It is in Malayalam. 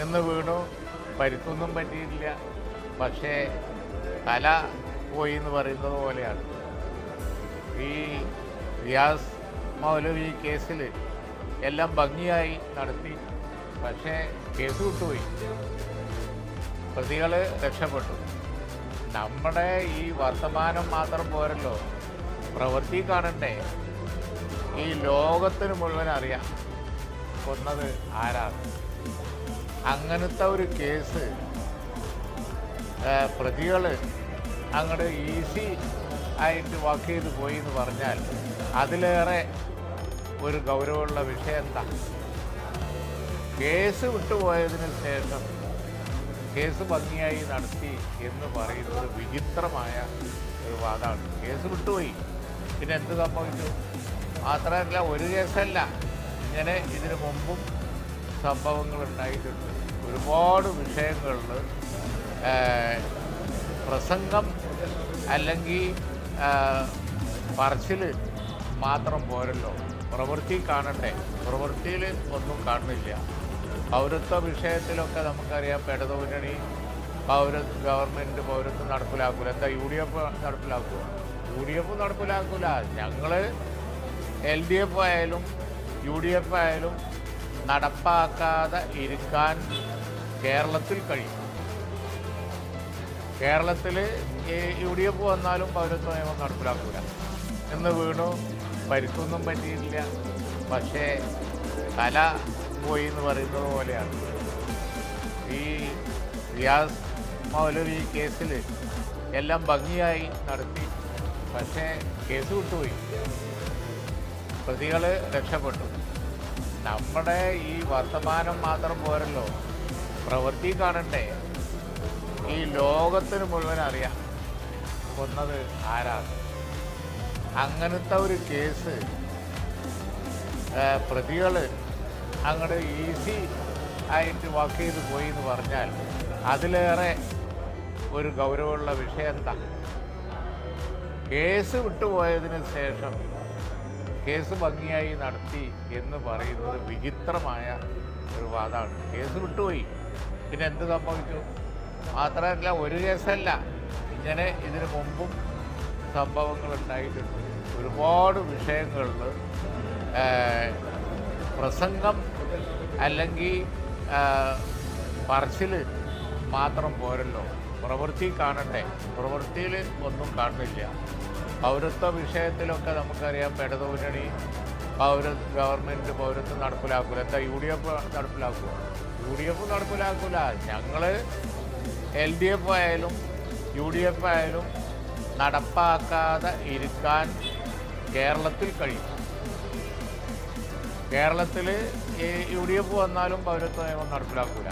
എന്ന് പറ്റിയിട്ടില്ല. പക്ഷേ തല പോയി എന്ന് പറയുന്നത് പോലെയാണ്. ഈ റിയാസ് മൗലവി കേസിൽ എല്ലാം ഭംഗിയായി നടത്തി. പക്ഷേ കേസ് വിട്ടുപോയി. പ്രതികൾ രക്ഷപ്പെട്ടു. നമ്മുടെ ഈ വർത്തമാനം മാത്രം പോരല്ലോ. പ്രവൃത്തി കാണണ്ടേ? ഈ ലോകത്തിന് മുഴുവൻ അറിയാം കൊന്നത് ആരാണ്. അങ്ങനത്തെ ഒരു കേസ് പ്രതികൾ അങ്ങോട്ട് ഈസി ആയിട്ട് വാക്ക് ചെയ്ത് പോയി എന്ന് പറഞ്ഞാൽ അതിലേറെ ഒരു ഗൗരവമുള്ള വിഷയം എന്താ? കേസ് വിട്ടുപോയതിന് ശേഷം കേസ് ഭംഗിയായി നടത്തി എന്ന് പറയുന്നത് വിചിത്രമായ ഒരു വാദമാണ്. കേസ് വിട്ടുപോയി. പിന്നെ എന്ത് സംഭവിച്ചു? മാത്രമല്ല ഒരു കേസല്ല. ഇങ്ങനെ ഇതിനു മുമ്പും സംഭവങ്ങൾ ഉണ്ടായിട്ടുണ്ട് ഒരുപാട് വിഷയങ്ങളിൽ പ്രസംഗം അല്ലെങ്കിൽ പറച്ചിൽ മാത്രം പോരല്ലോ. പ്രവൃത്തി കാണട്ടെ. പ്രവൃത്തിയിൽ ഒന്നും കാണുന്നില്ല. പൗരത്വ വിഷയത്തിലൊക്കെ നമുക്കറിയാം ഇടതുമുന്നണി പൗര ഗവൺമെന്റ് പൗരത്വം നടപ്പിലാക്കൂല. എന്താ യു ഡി എഫ് നടപ്പിലാക്കുക യു ഡി എഫ് നടപ്പിലാക്കൂല. ഞങ്ങൾ എൽ ഡി എഫ് ആയാലും യു ഡി എഫ് ആയാലും നടപ്പാക്കാതെ ഇരിക്കാൻ കേരളത്തിൽ കഴിയും. കേരളത്തിൽ യു ഡി എഫ് വന്നാലും പൗരത്വ നിയമം നടപ്പിലാക്കൂല. എന്ന് വീണു പരിക്കൊന്നും പറ്റിയിട്ടില്ല. പക്ഷേ തല പോയി എന്ന് പറയുന്നത് പോലെയാണ്. ഈ റിയാസ് മൗലവി കേസിൽ എല്ലാം ഭംഗിയായി നടത്തി. പക്ഷേ കേസ് വിട്ടുപോയി. പ്രതികൾ രക്ഷപ്പെട്ടു. നമ്മുടെ ഈ വർത്തമാനം മാത്രം പോരല്ലോ. പ്രവൃത്തി കാണണ്ടേ? ഈ ലോകത്തിന് മുഴുവൻ അറിയാം കൊന്നത് ആരാണ്. അങ്ങനത്തെ ഒരു കേസ് പ്രതികൾ അങ്ങോട്ട് ഈസി ആയിട്ട് വാക്ക് ചെയ്ത് പോയി എന്ന് പറഞ്ഞാൽ അതിലേറെ ഒരു ഗൗരവമുള്ള വിഷയം എന്താ? കേസ് വിട്ടുപോയതിന് ശേഷം കേസ് ഭംഗിയായി നടത്തി എന്ന് പറയുന്നത് വിചിത്രമായ ഒരു വാദമാണ് കേസ് വിട്ടുപോയി. പിന്നെ എന്ത് സംഭവിച്ചു? മാത്രമല്ല ഒരു കേസല്ല. ഇങ്ങനെ ഇതിനു മുമ്പും സംഭവങ്ങൾ ഉണ്ടായിട്ടുണ്ട് ഒരുപാട് വിഷയങ്ങളിൽ പ്രസംഗം അല്ലെങ്കിൽ പറച്ചിൽ മാത്രം പോരല്ലോ. പ്രവൃത്തി കാണട്ടെ. പ്രവൃത്തിയിൽ ഒന്നും കാണുന്നില്ല. പൗരത്വ വിഷയത്തിലൊക്കെ നമുക്കറിയാം ഇടതുമുന്നണി പൗര ഗവൺമെന്റ് പൗരത്വം നടപ്പിലാക്കില്ല എന്താ യു ഡി എഫ് നടപ്പിലാക്കുക യു ഡി എഫ് നടപ്പിലാക്കില്ല ഞങ്ങൾ എൽ ഡി എഫ് ആയാലും യു ഡി എഫ് ആയാലും നടപ്പാക്കാതെ ഇരിക്കാൻ കേരളത്തിൽ കഴിയും. കേരളത്തിൽ യു ഡി എഫ് വന്നാലും പൗരത്വ നിയമം നടപ്പിലാക്കൂല.